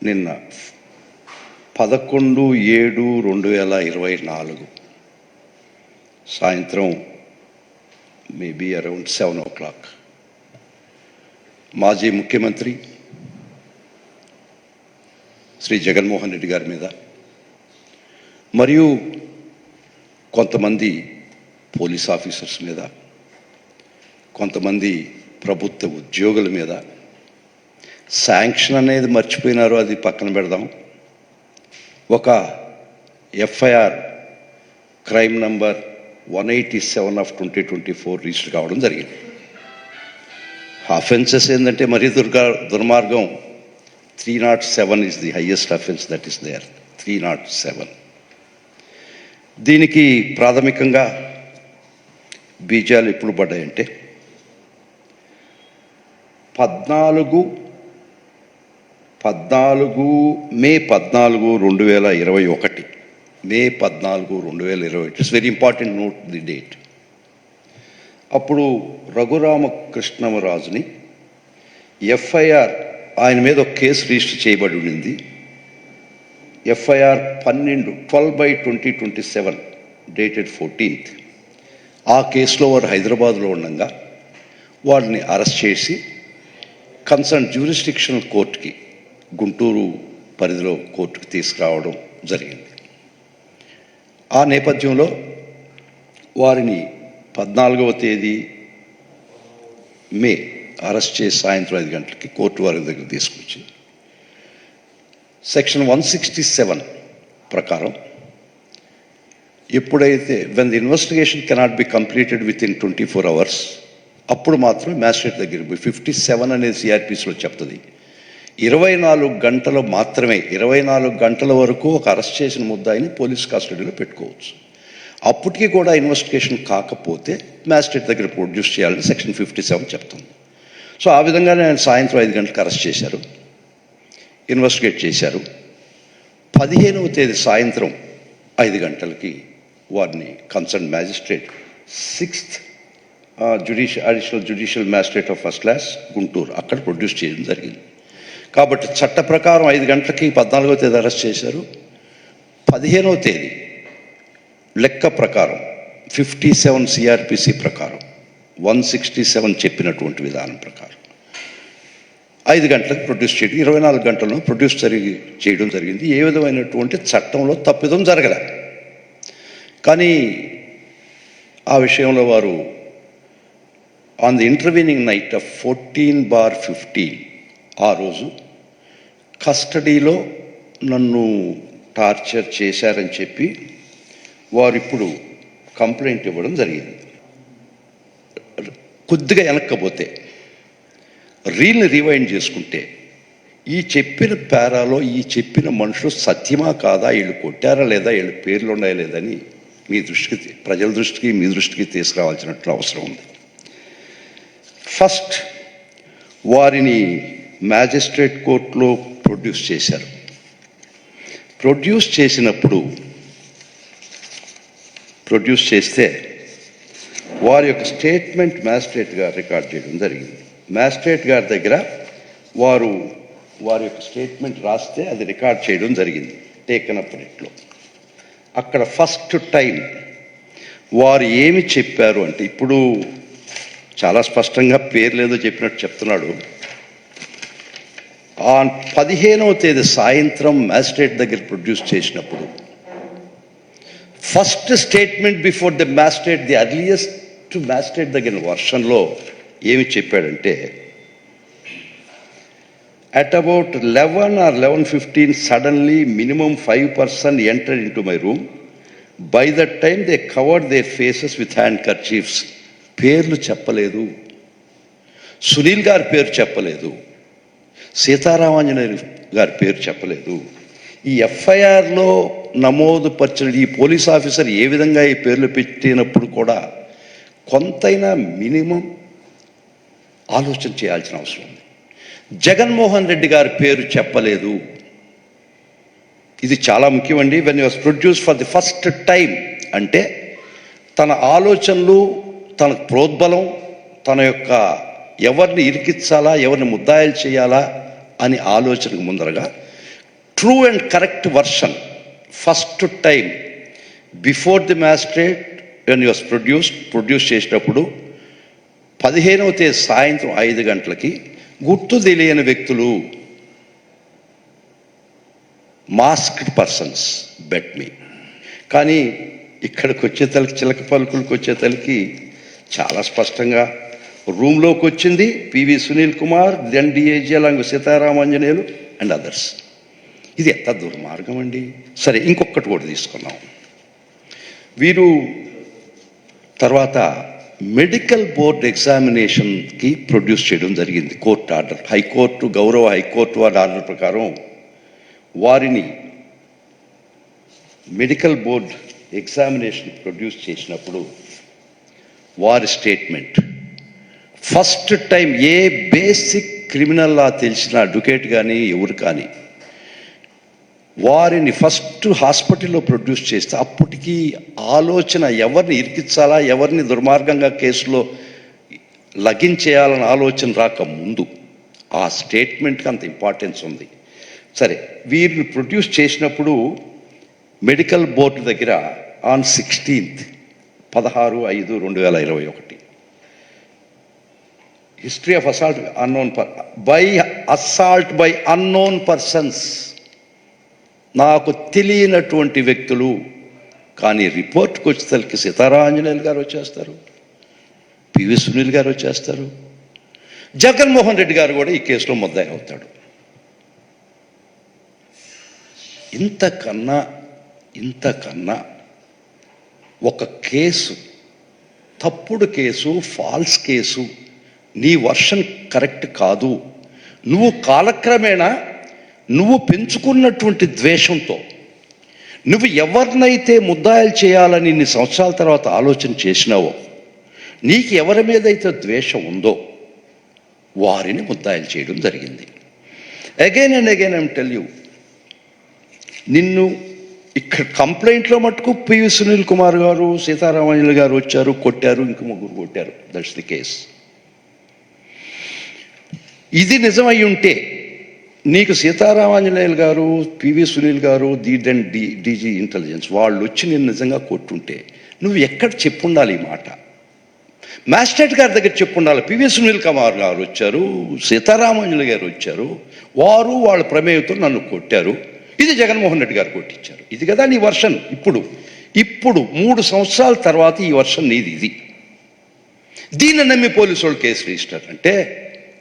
నిన్న పదకొండు ఏడు రెండు వేల ఇరవై నాలుగు సాయంత్రం maybe around seven o'clock మాజీ ముఖ్యమంత్రి శ్రీ జగన్మోహన్ రెడ్డి గారి మీద మరియు కొంతమంది పోలీస్ ఆఫీసర్స్ మీద కొంతమంది ప్రభుత్వ ఉద్యోగుల మీద శాంక్షన్ అనేది మర్చిపోయినారు అది పక్కన పెడదాం. ఒక FIR crime number one eighty seven of twenty twenty four register కావడం జరిగింది. అఫెన్సెస్ ఏంటంటే మరీ దుర్గా దుర్మార్గం three not seven is the highest offence that is there. Three not seven. దీనికి ప్రాథమికంగా బీజాలు ఎప్పుడు పడ్డాయంటే పద్నాలుగు పద్నాలుగు మే పద్నాలుగు రెండు వేల ఇరవై ఒకటి. మే పద్నాలుగు రెండు వేల ఇరవై ఒకటి. It's very important note the date అప్పుడు రఘురామకృష్ణమరాజుని ఎఫ్ఐఆర్ ఆయన మీద ఒక కేసు రిజిస్టర్ చేయబడి ఉండింది. ఎఫ్ఐఆర్ పన్నెండు twelve by twenty twenty seven dated fourteenth. ఆ కేసులో వారు హైదరాబాద్లో ఉండగా వాడిని అరెస్ట్ చేసి కన్సర్న్ జ్యూరిస్డిక్షనల్ కోర్టుకి గుంటూరు పరిధిలో కోర్టుకు తీసుకురావడం జరిగింది. ఆ నేపథ్యంలో వారిని పద్నాలుగవ తేదీ మే అరెస్ట్ చేసి సాయంత్రం ఐదు గంటలకి కోర్టు వారి దగ్గర తీసుకొచ్చి సెక్షన్ వన్ సిక్స్టీ సెవెన్ ప్రకారం ఎప్పుడైతే when the investigation cannot be completed within twenty four hours అప్పుడు మాత్రం మ్యాజిస్ట్రేట్ దగ్గర ఫిఫ్టీ సెవెన్ అనేది సిఆర్పిసిలో చెప్తుంది. ఇరవై నాలుగు గంటలు మాత్రమే ఇరవై నాలుగు గంటల వరకు ఒక అరెస్ట్ చేసిన ముద్దాయిని పోలీస్ కస్టడీలో పెట్టుకోవచ్చు. అప్పటికి కూడా ఇన్వెస్టిగేషన్ కాకపోతే మ్యాజిస్ట్రేట్ దగ్గర ప్రొడ్యూస్ చేయాలని సెక్షన్ ఫిఫ్టీ సెవెన్ చెప్తుంది. సో ఆ విధంగానే ఆయన సాయంత్రం ఐదు గంటలకు అరెస్ట్ చేశారు. ఇన్వెస్టిగేట్ చేశారు. పదిహేనవ తేదీ సాయంత్రం ఐదు గంటలకి వారిని concern magistrate sixth judicial additional judicial magistrate of first class Guntur అక్కడ ప్రొడ్యూస్ చేయడం జరిగింది. కాబట్టి చట్ట ప్రకారం ఐదు గంటలకి పద్నాలుగవ తేదీ అరెస్ట్ చేశారు. పదిహేనవ తేదీ లెక్క ప్రకారం ఫిఫ్టీ సెవెన్ సిఆర్పిసి ప్రకారం వన్ సిక్స్టీ సెవెన్ చెప్పినటువంటి విధానం ప్రకారం. ఐదు గంటలకు ప్రొడ్యూస్ చేయడం ఇరవై నాలుగు గంటలను ప్రొడ్యూస్ జరిగి చేయడం జరిగింది. ఏ విధమైనటువంటి చట్టంలో తప్పిదం జరగలే. కానీ ఆ విషయంలో వారు on the intervening night of fourteen bar fifteen ఆ రోజు కస్టడీలో నన్ను టార్చర్ చేశారని చెప్పి వారు ఇప్పుడు కంప్లైంట్ ఇవ్వడం జరిగింది. కొద్దిగా వెనక్కపోతే రీల్ని రివైండ్ చేసుకుంటే ఈ చెప్పిన పేరాలో ఈ చెప్పిన మనుషులు సత్యమా కాదా వీళ్ళు కొట్టారా లేదా వీళ్ళ పేర్లు ఉన్నాయా లేదని మీ దృష్టికి ప్రజల దృష్టికి మీ దృష్టికి తీసుకురావాల్సినట్లు అవసరం ఉంది. ఫస్ట్ వారిని మ్యాజిస్ట్రేట్ కోర్టులో ప్రొడ్యూస్ చేశారు. ప్రొడ్యూస్ చేసినప్పుడు ప్రొడ్యూస్ చేస్తే వారి యొక్క స్టేట్మెంట్ మ్యాజిస్ట్రేట్ గారు రికార్డ్ చేయడం జరిగింది. మ్యాజిస్ట్రేట్ గారి దగ్గర వారు వారి యొక్క స్టేట్మెంట్ రాస్తే అది రికార్డ్ చేయడం జరిగింది టేకన్ అప్ ఇట్లో అక్కడ ఫస్ట్ టైం వారు ఏమి చెప్పారు అంటే ఇప్పుడు చాలా స్పష్టంగా పేరు లేదో చెప్పినట్టు చెప్తున్నాడు. ఆ పదిహేనవ తేదీ సాయంత్రం మ్యాజిస్ట్రేట్ దగ్గర ప్రొడ్యూస్ చేసినప్పుడు first statement before the magistrate the earliest magistrate దగ్గర వర్షన్లో ఏమి చెప్పాడంటే at about eleven or eleven fifteen suddenly minimum five person enter into my room by that time they covered their faces with handkerchiefs పేర్లు చెప్పలేదు. సునీల్ గారి పేరు చెప్పలేదు. సీతారామాంజనేయులు గారి పేరు చెప్పలేదు. ఈ ఎఫ్ఐఆర్లో నమోదు పరిచిన ఈ పోలీస్ ఆఫీసర్ ఏ విధంగా ఈ పేర్లు పెట్టినప్పుడు కూడా కొంతైనా మినిమం ఆలోచన చేయాల్సిన అవసరం ఉంది. జగన్మోహన్ రెడ్డి గారి పేరు చెప్పలేదు. ఇది చాలా ముఖ్యమండి. When use produce for the first time అంటే తన ఆలోచనలు తన ప్రోద్బలం తన యొక్క ఎవరిని ఇరికించాలా ఎవరిని ముద్దాయిలు చేయాలా అని ఆలోచనకు ముందరగా true and correct version first time before the magistrate when use produce produce చేసినప్పుడు పదిహేనవ తేదీ సాయంత్రం ఐదు గంటలకి గుర్తు తెలియని వ్యక్తులు మాస్క్డ్ పర్సన్స్ బెట్ మీ. కానీ ఇక్కడికి వచ్చే తలకి చిలక పలుకులకు వచ్చే తలకి చాలా స్పష్టంగా రూమ్లోకి వచ్చింది PV Sunil Kumar then DAG along Seetharamanjaneyulu and others. ఇది ఎంత దుర్మార్గం అండి. సరే ఇంకొకటి కూడా తీసుకున్నాం వీరు తర్వాత మెడికల్ బోర్డ్ ఎగ్జామినేషన్కి ప్రొడ్యూస్ చేయడం జరిగింది కోర్టు ఆర్డర్. హైకోర్టు గౌరవ హైకోర్టు వారి ఆర్డర్ ప్రకారం వారిని మెడికల్ బోర్డ్ ఎగ్జామినేషన్ ప్రొడ్యూస్ చేసినప్పుడు వారి statement first time a basic criminal law తెలిసిన అడ్వకేట్ కానీ ఎవరు కానీ వారిని ఫస్ట్ హాస్పిటల్లో ప్రొడ్యూస్ చేస్తే అప్పటికి ఆలోచన ఎవరిని ఇరికించాలా ఎవరిని దుర్మార్గంగా కేసులో లగించేయాలన్న ఆలోచన రాక ముందు ఆ స్టేట్మెంట్కి అంత ఇంపార్టెన్స్ ఉంది. సరే వీరిని ప్రొడ్యూస్ చేసినప్పుడు మెడికల్ బోర్డు దగ్గర ఆన్ సిక్స్టీన్త్ పదహారు ఐదు రెండు వేల ఇరవై ఒకటి history of assault unknown per by assault by unknown persons నాకు తెలియనటువంటి వ్యక్తులు కానీ రిపోర్ట్కి వచ్చేసరికి సీతారాంజనేయులు గారు వచ్చేస్తారు పివి సునీల్ గారు వచ్చేస్తారు జగన్మోహన్ రెడ్డి గారు కూడా ఈ కేసులో ముద్దాయి అవుతాడు. ఇంతకన్నా ఇంతకన్నా ఒక కేసు తప్పుడు కేసు ఫాల్స్ కేసు నీ వర్షన్ కరెక్ట్ కాదు. నువ్వు కాలక్రమేణా నువ్వు పెంచుకున్నటువంటి ద్వేషంతో నువ్వు ఎవరినైతే ముద్దాయిలు చేయాలని ఇన్ని సంవత్సరాల తర్వాత ఆలోచన చేసినావో నీకు ఎవరి మీద అయితే ద్వేషం ఉందో వారిని ముద్దాయిలు చేయడం జరిగింది. Again and again I'm tell you నిన్ను ఇక్కడ కంప్లైంట్లో మటుకు పివి సునీల్ కుమార్ గారు సీతారామయ్యలు గారు వచ్చారు కొట్టారు ఇంక ముగ్గురు కొట్టారు. దట్స్ ది కేస్ ఇది నిజమై ఉంటే నీకు సీతారామాంజనేయులు గారు పివి సునీల్ గారు the then D DG intelligence వాళ్ళు వచ్చి నేను నిజంగా కొట్టుంటే నువ్వు ఎక్కడ చెప్పుండాలి ఈ మాట? మ్యాజిస్ట్రేట్ గారి దగ్గర చెప్పుండాలి. పివి సునీల్ కుమార్ గారు వచ్చారు సీతారామాంజనేయులు గారు వచ్చారు వారు వాళ్ళ ప్రమేయంతో నన్ను కొట్టారు. ఇది జగన్మోహన్ రెడ్డి గారు కొట్టించారు. ఇది కదా నీ వర్షన్ ఇప్పుడు. ఇప్పుడు మూడు సంవత్సరాల తర్వాత ఈ వర్షన్ నీది ఇది. దీన్ని నమ్మి పోలీసు వాళ్ళు కేసు రిజిస్టర్ అంటే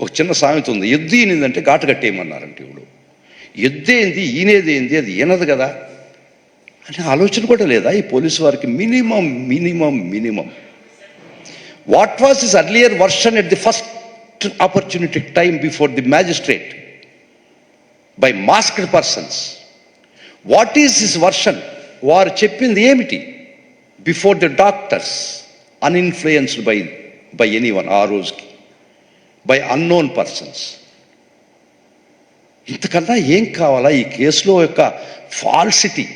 ఒక చిన్న సామెత ఉంది. ఎద్దు ఈనిందంటే ఘాటు కట్టేయమన్నారంటే ఇప్పుడు ఎద్దేంది ఈనేదేంది అది ఈనదు కదా? అనే ఆలోచన కూడా లేదా ఈ పోలీసు వారికి? Minimum minimum minimum. What was is earlier version at the first opportunity time before the magistrate? By masked persons. What is this version? వారు చెప్పింది ఏమిటి? Before the doctors. Uninfluenced by by any one ఆ రోజుకి. By unknown persons ఇంతకన్నా ఏం కావాలా? ఈ కేసులో యొక్క ఫాల్సిటీ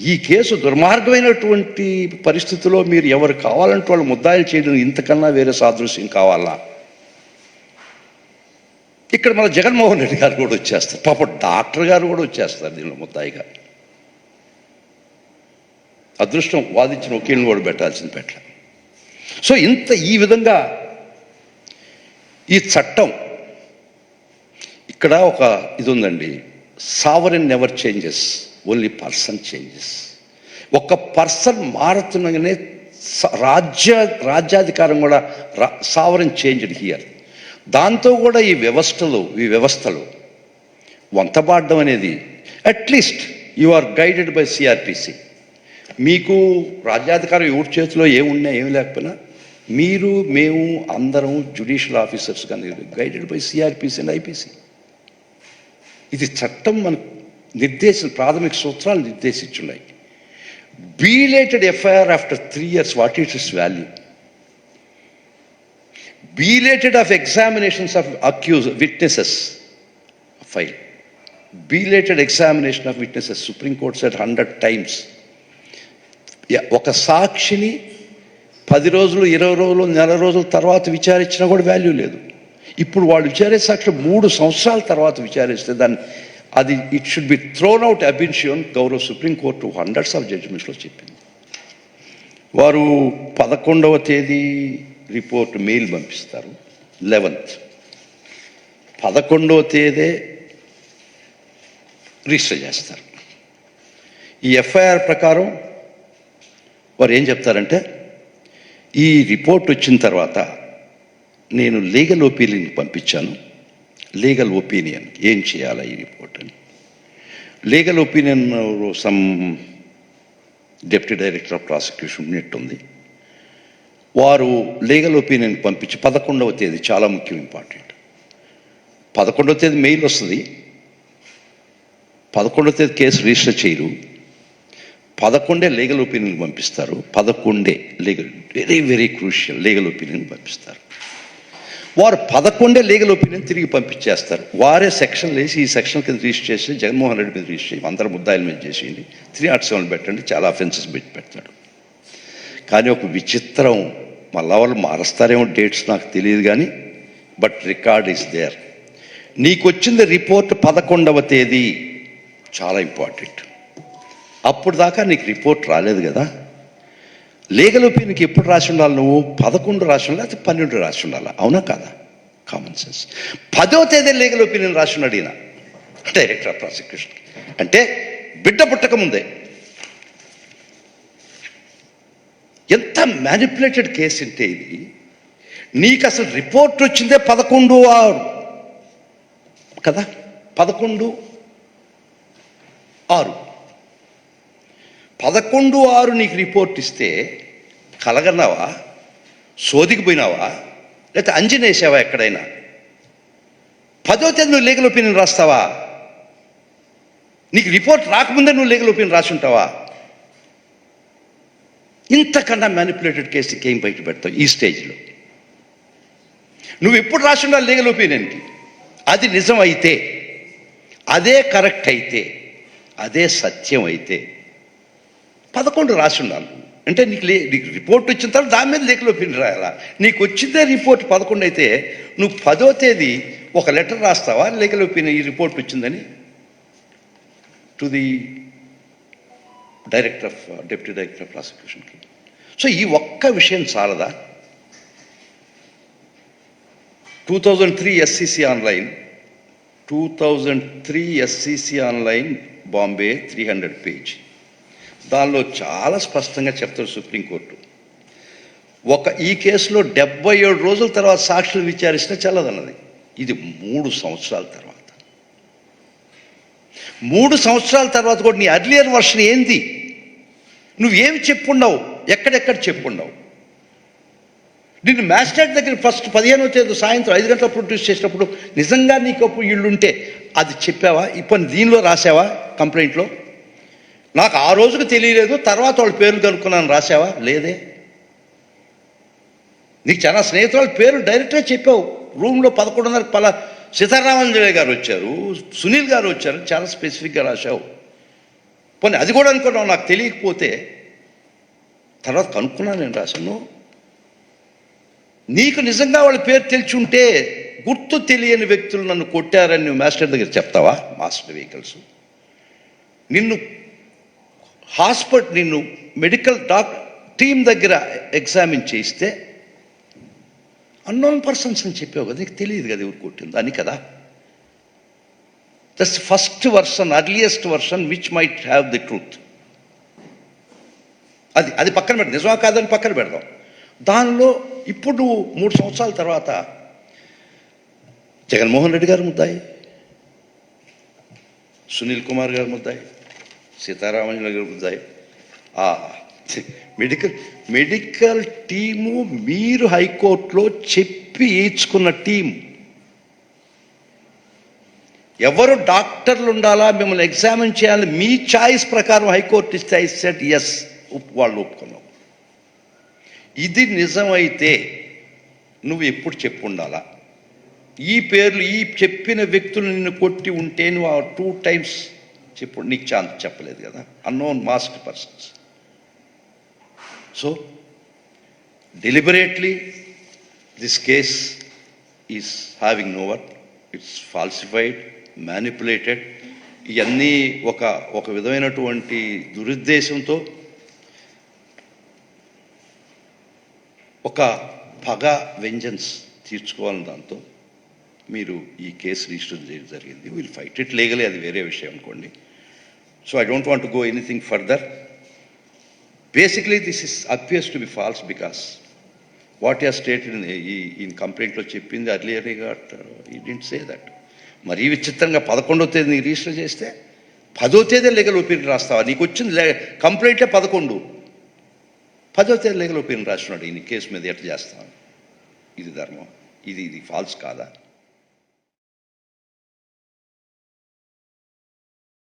ఈ కేసు దుర్మార్గమైనటువంటి పరిస్థితిలో మీరు ఎవరు కావాలంటే వాళ్ళు ముద్దాయిలు చేయడం ఇంతకన్నా వేరే సాదృశ్యం కావాలా? ఇక్కడ మన జగన్మోహన్ రెడ్డి గారు కూడా వచ్చేస్తారు. పాప డాక్టర్ గారు కూడా వచ్చేస్తారు దీనిలో ముద్దాయిగా. అదృష్టం వాదించిన వకీల్ని కూడా పెట్టాల్సింది పెట్ట సో ఇంత ఈ విధంగా ఈ చట్టం ఇక్కడ ఒక ఇది ఉందండి sovereign never changes only person changes ఒక పర్సన్ మారుతుండగానే స- రాజ్య రాజ్యాధికారం కూడా సావరెన్ చేంజ్డ్ హియర్ దాంతో కూడా ఈ వ్యవస్థలు ఈ వ్యవస్థలు వంతబాడడం అనేది. At least you are guided by CRPC మీకు రాజ్యాధికారం ఎవరి చేతిలో ఏమున్నా ఏమి లేకపోయినా మీరు మేము అందరం జ్యుడిషియల్ ఆఫీసర్స్ కానీ guided by CRPC and IPC ఇది చట్టం మన నిర్దేశం ప్రాథమిక సూత్రాలు నిర్దేశించున్నాయి. Belated FIR after three years what is is value belated of examinations of accuse witnesses file belated examination of witnesses supreme court set hundred times ఒక సాక్షిని పది రోజులు ఇరవై రోజులు నెల రోజుల తర్వాత విచారించినా కూడా వాల్యూ లేదు. ఇప్పుడు వాళ్ళు విచారే సాక్షి మూడు సంవత్సరాల తర్వాత విచారిస్తే దాన్ని అది it should be thrown out అబిన్షియోన్ గౌరవ సుప్రీంకోర్టు హండ్రెడ్స్ ఆఫ్ జడ్జిమెంట్స్లో చెప్పింది. వారు పదకొండవ తేదీ రిపోర్ట్ మెయిల్ పంపిస్తారు లెవెన్త్ పదకొండవ తేదీ రిజిస్టర్ చేస్తారు. ఈ ఎఫ్ఐఆర్ ప్రకారం వారు ఏం చెప్తారంటే ఈ రిపోర్ట్ వచ్చిన తర్వాత నేను లీగల్ ఒపీనియన్ పంపించాను. లీగల్ ఒపీనియన్ ఏం చేయాలా ఈ రిపోర్ట్ అని. Legal opinion some deputy director of prosecution ఉన్నట్టుంది వారు లీగల్ ఒపీనియన్ పంపించి పదకొండవ తేదీ చాలా ముఖ్యం ఇంపార్టెంట్. పదకొండవ తేదీ మెయిల్ వస్తుంది. పదకొండవ తేదీ కేసు రిజిస్టర్ చేయరు. పదకొండే లీగల్ ఒపీనియన్ పంపిస్తారు. పదకొండే legal very very crucial legal opinion పంపిస్తారు. వారు పదకొండే లీగల్ ఒపీనియన్ తిరిగి పంపించేస్తారు. వారే సెక్షన్ వేసి ఈ సెక్షన్ కింద రిజిస్టర్ చేసి జగన్మోహన్ రెడ్డి మీద రిజిస్టర్ చేసి అందరు ముద్దాయిల మీద చేసేయండి. త్రీ నాట్ సెవెన్ పెట్టండి చాలా అఫెన్సెస్ పెట్టి పెడతాడు. కానీ ఒక విచిత్రం మళ్ళా వాళ్ళు మారుస్తారేమో డేట్స్ నాకు తెలియదు కానీ బట్ రికార్డ్ ఈస్ దేర్ నీకు వచ్చింది రిపోర్ట్ పదకొండవ తేదీ చాలా ఇంపార్టెంట్ అప్పుడు దాకా నీకు రిపోర్ట్ రాలేదు కదా. లీగల్ ఒపీనియన్కి ఎప్పుడు రాసి ఉండాలి నువ్వు? పదకొండు రాసి ఉండాలి లేకపోతే పన్నెండు రాసి ఉండాలి? అవునా కాదా? కామన్ సెన్స్ పదో తేదీ లీగల్ ఒపీనియన్ రాసి ఉన్నాడు ఈయన డైరెక్టర్ ఆఫ్ ప్రాసిక్యూషన్ అంటే బిడ్డ పుట్టకముందే ఎంత మ్యానిపులేటెడ్ కేసు అంటే ఇది? నీకు అసలు రిపోర్ట్ వచ్చిందే పదకొండు ఆరు. కదా? పదకొండు ఆరు. పదకొండు ఆరు నీకు రిపోర్ట్ ఇస్తే కలగన్నావా? సోదికి పోయినావా? లేకపోతే అంజనేసావా ఎక్కడైనా? పదో తేదీ నువ్వు లీగల్ ఒపీనియన్ రాస్తావా? నీకు రిపోర్ట్ రాకముందే నువ్వు లీగల్ ఒపీనియన్ రాసి ఉంటావా? ఇంతకన్నా మ్యానిపులేటెడ్ కేసు ఇంకేం బయట పెడతావు ఈ స్టేజ్లో నువ్వు ఎప్పుడు రాసి ఉండాలి లీగల్ ఒపీనియన్కి అది నిజం అయితే అదే కరెక్ట్ అయితే అదే సత్యం అయితే పదకొండు రాసి ఉన్నాను అంటే నీకు లే నీకు రిపోర్ట్ వచ్చిన తర్వాత దాని మీద లేఖలో పిన్ రాయాలా? నీకు వచ్చిందే రిపోర్ట్ పదకొండు అయితే నువ్వు పదో తేదీ ఒక లెటర్ రాస్తావా? లేఖలో పిన్ ఈ రిపోర్ట్ వచ్చిందని? To the director of deputy director of ప్రాసిక్యూషన్కి. So ఈ ఒక్క విషయం చాలదా? Two thousand three SCC online two thousand three SCC online Bombay three hundred page దానిలో చాలా స్పష్టంగా చెప్తారు సుప్రీంకోర్టు. ఒక ఈ కేసులో డెబ్బై ఏడు రోజుల తర్వాత సాక్షులు విచారిస్తే చల్లదన్నది ఇది మూడు సంవత్సరాల తర్వాత. మూడు సంవత్సరాల తర్వాత కూడా నీ అర్లియర్ వర్షన్ ఏంది? నువ్వేమి చెప్పుండవు? ఎక్కడెక్కడ చెప్పుండవు? నిన్ను మ్యాజిస్ట్రేట్ దగ్గర ఫస్ట్ పదిహేనో తేదీ సాయంత్రం ఐదు గంటల ప్రొడ్యూస్ చేసినప్పుడు నిజంగా నీకు అప్పుడు ఇల్లుంటే అది చెప్పావా? ఇప్పుడు దీనిలో రాసావా? కంప్లైంట్లో? నాకు ఆ రోజుకు తెలియలేదు తర్వాత వాళ్ళ పేర్లు కనుక్కున్నాను రాసావా లేదే. నీకు చాలా స్నేహితుల పేరు డైరెక్ట్గా చెప్పావు. రూమ్లో పదకొండున్నర పలా సీతారామంజలి గారు వచ్చారు సునీల్ గారు వచ్చారు చాలా స్పెసిఫిక్గా రాశావు. పోనీ అది కూడా అనుకున్నావు నాకు తెలియకపోతే. తర్వాత కనుక్కున్నాను నేను రాశాను. నీకు నిజంగా వాళ్ళ పేరు తెలిసి ఉంటే గుర్తు తెలియని వ్యక్తులు నన్ను కొట్టారని నువ్వు మాస్టర్ దగ్గర చెప్తావా? Master vehicles. నిన్ను హాస్పిటల్ నిన్ను మెడికల్ డాక్ టీం దగ్గర ఎగ్జామిన్ చేయిస్తే అన్నోన్ పర్సన్స్ అని చెప్పావు కదా నీకు తెలియదు కదా ఎవరు కొట్టింది అని కదా? That's first version earliest version which might have the truth అది అది పక్కన పెడదాం. నిజమా కాదని పక్కన పెడదాం. దానిలో ఇప్పుడు మూడు సంవత్సరాల తర్వాత జగన్మోహన్ రెడ్డి గారు ముద్దాయి సునీల్ కుమార్ గారు ముద్దాయి సీతారామన్ గెలుపుతాయి ఆ మెడికల్ మెడికల్ టీము మీరు హైకోర్టులో చెప్పి ఈచుకున్న టీం. ఎవరు డాక్టర్లు ఉండాలా మిమ్మల్ని ఎగ్జామిన్ చేయాలి మీ చాయిస్ ప్రకారం హైకోర్టు ఇస్తే ఐ సెట్ ఎస్. వాళ్ళు ఒప్పుకున్నావు ఇది నిజమైతే నువ్వు ఎప్పుడు చెప్పు ఉండాలా? ఈ పేర్లు ఈ చెప్పిన వ్యక్తులు నిన్ను కొట్టి ఉంటే నువ్వు ఆ టూ టైమ్స్ చెప్పు నీకు ఛాన్స్ చెప్పలేదు కదా. Unknown mask persons so deliberately this case is having no work it's falsified manipulated ఇవన్నీ ఒక ఒక విధమైనటువంటి దురుద్దేశంతో ఒక పగ వెంజన్స్ తీర్చుకోవాలని దాంతో మీరు ఈ కేసు రిజిస్టర్ చేయడం జరిగింది. విల్ ఫైట్ ఇట్ లీగలీ అది వేరే విషయం అనుకోండి. So I don't want go anything further basically this is appears to be false because what ya state ఈ ఈ కంప్లైంట్లో చెప్పింది అర్లియర్ ఈ డింట్ సే దట్ మరీ విచిత్రంగా పదకొండో తేదీ నీకు రిజిస్టర్ చేస్తే పదో తేదీ లీగల్ ఒపీనియన్ రాస్తావా? నీకు వచ్చింది లే కంప్లైంటే పదకొండు. పదో తేదీ లీగల్ ఒపీనియన్ రాస్తున్నాడు. ఈ కేసు మీద ఎట్లా చేస్తాను ఇది ధర్మం. ఇది ఇది ఫాల్స్ కాదా?